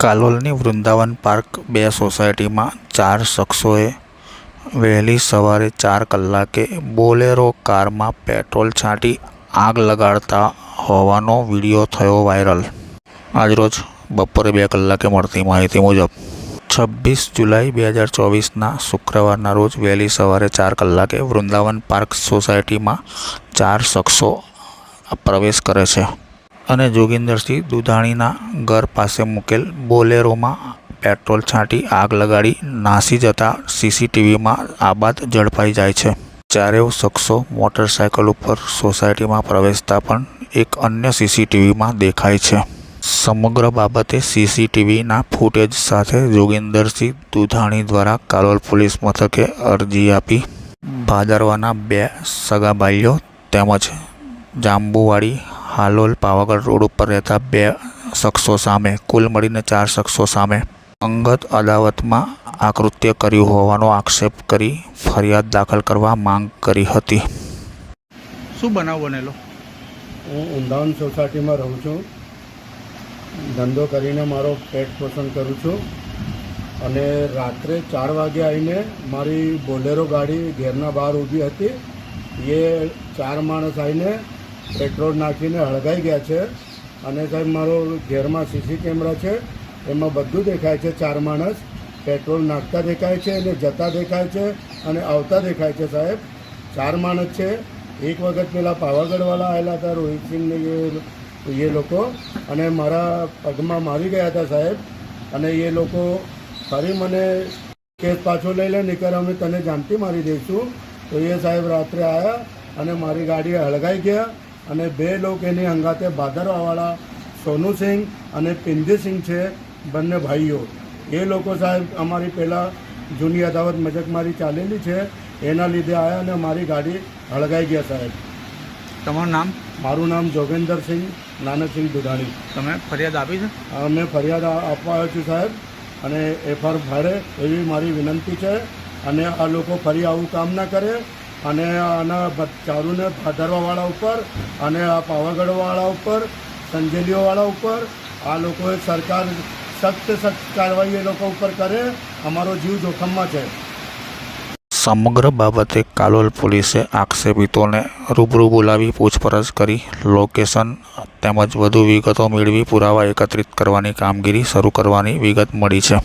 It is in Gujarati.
કાલોલની વૃંદાવન પાર્ક બે સોસાયટીમાં ચાર શખ્સોએ વહેલી સવારે ચાર કલાકે બોલેરો કારમાં પેટ્રોલ છાંટી આગ લગાડતા હોવાનો વીડિયો થયો વાયરલ. આજરોજ બપોરે બે કલાકે મળતી માહિતી મુજબ છવ્વીસ જુલાઈ બે હજાર ચોવીસના શુક્રવારના રોજ વહેલી સવારે ચાર કલાકે વૃંદાવન પાર્ક સોસાયટીમાં ચાર શખ્સો પ્રવેશ કરે છે. અને જોગિંદરસિંહ દુધાણીના ઘર પાસે મૂકેલ બોલેરોમાં પેટ્રોલ છાંટી આગ લગાડી નાસી જતા સીસીટીવીમાં આબાદ ઝડપાઈ જાય છે. ચારેવ શખ્સો મોટરસાયકલ ઉપર સોસાયટીમાં પ્રવેશતા પણ એક અન્ય સીસીટીવીમાં દેખાય છે. સમગ્ર બાબતે સીસીટીવીના ફૂટેજ સાથે જોગિંદરસિંહ દુધાણી દ્વારા કાલોલ પોલીસ મથકે અરજી આપી. ભાદરવાના બે સગા ભાઈઓ તેમજ જાંબુવાડી હાલોલ પાવાગઢ રોડ ઉપર રહેતા બે શખ્સો સામે કુલ મળીને ચાર શખ્સો સામે અંગત અદાવતમાં આ કૃત્ય કર્યું હોવાનો આક્ષેપ કરી ફરિયાદ દાખલ કરવા માંગ કરી હતી. શું બનાવ બનેલો? હું ઉંધાવન સોસાયટીમાં રહું છું. ધંધો કરીને મારો પેટ પોષણ કરું છું. અને રાત્રે ચાર વાગે આવીને મારી બોલેરો ગાડી ઘેરના બહાર ઊભી હતી. એ ચાર માણસ આવીને પેટ્રોલ નાખીને હળગાઈ ગયા છે. અને સાહેબ, મારો ઘેરમાં સીસી કેમેરા છે. એમાં બધું દેખાય છે. ચાર માણસ પેટ્રોલ નાખતા દેખાય છે અને જતા દેખાય છે અને આવતા દેખાય છે સાહેબ. ચાર માણસ છે. એક વખત પેલા પાવાગઢવાળા આવેલા હતા રોહિતસિંહને એ લોકો. અને મારા પગમાં મારી ગયા હતા સાહેબ. અને એ લોકો ફરી મને કેસ પાછો લઈ લે નીકળ અમે તને જામતી મારી દઈશું. તો એ સાહેબ રાત્રે આવ્યા અને મારી ગાડી હળગાઈ ગયા. અને બે લોકો એની હંગાતે ભાદરવાવાળા સોનુસિંહ અને પિંદીસિંહ છે બંને ભાઈઓ. એ લોકો સાહેબ અમારી પહેલાં જૂની અદાવત મજકમારી ચાલેલી છે એના લીધે આવ્યા અને મારી ગાડી હળગાઈ ગયા સાહેબ. તમારું નામ? મારું નામ જોગેન્દ્રસિંહ નાનકસિંહ દુધાણી. તમે ફરિયાદ આપી છે? મેં ફરિયાદ આપવા આવ્યો છું સાહેબ અને એફઆર ભાડે એવી મારી વિનંતી છે અને આ લોકો ફરી આવું કામ ના કરે અને આના ચારુને ભાદરવાવાળા ઉપર અને આ પાવાગઢવાળા ઉપર, સંજેલીઓવાળા ઉપર, આ લોકોએ સરકાર સખ્ત સખ્ત કાર્યવાહી એ લોકો ઉપર કરે, અમારો જીવ જોખમમાં છે. સમગ્ર બાબતે કાલોલ પોલીસે આક્ષેપિતોને રૂબરૂ બોલાવી પૂછપરછ કરી લોકેશન તેમજ વધુ વિગતો મેળવી પુરાવા એકત્રિત કરવાની કામગીરી શરૂ કરવાની વિગત મળી છે.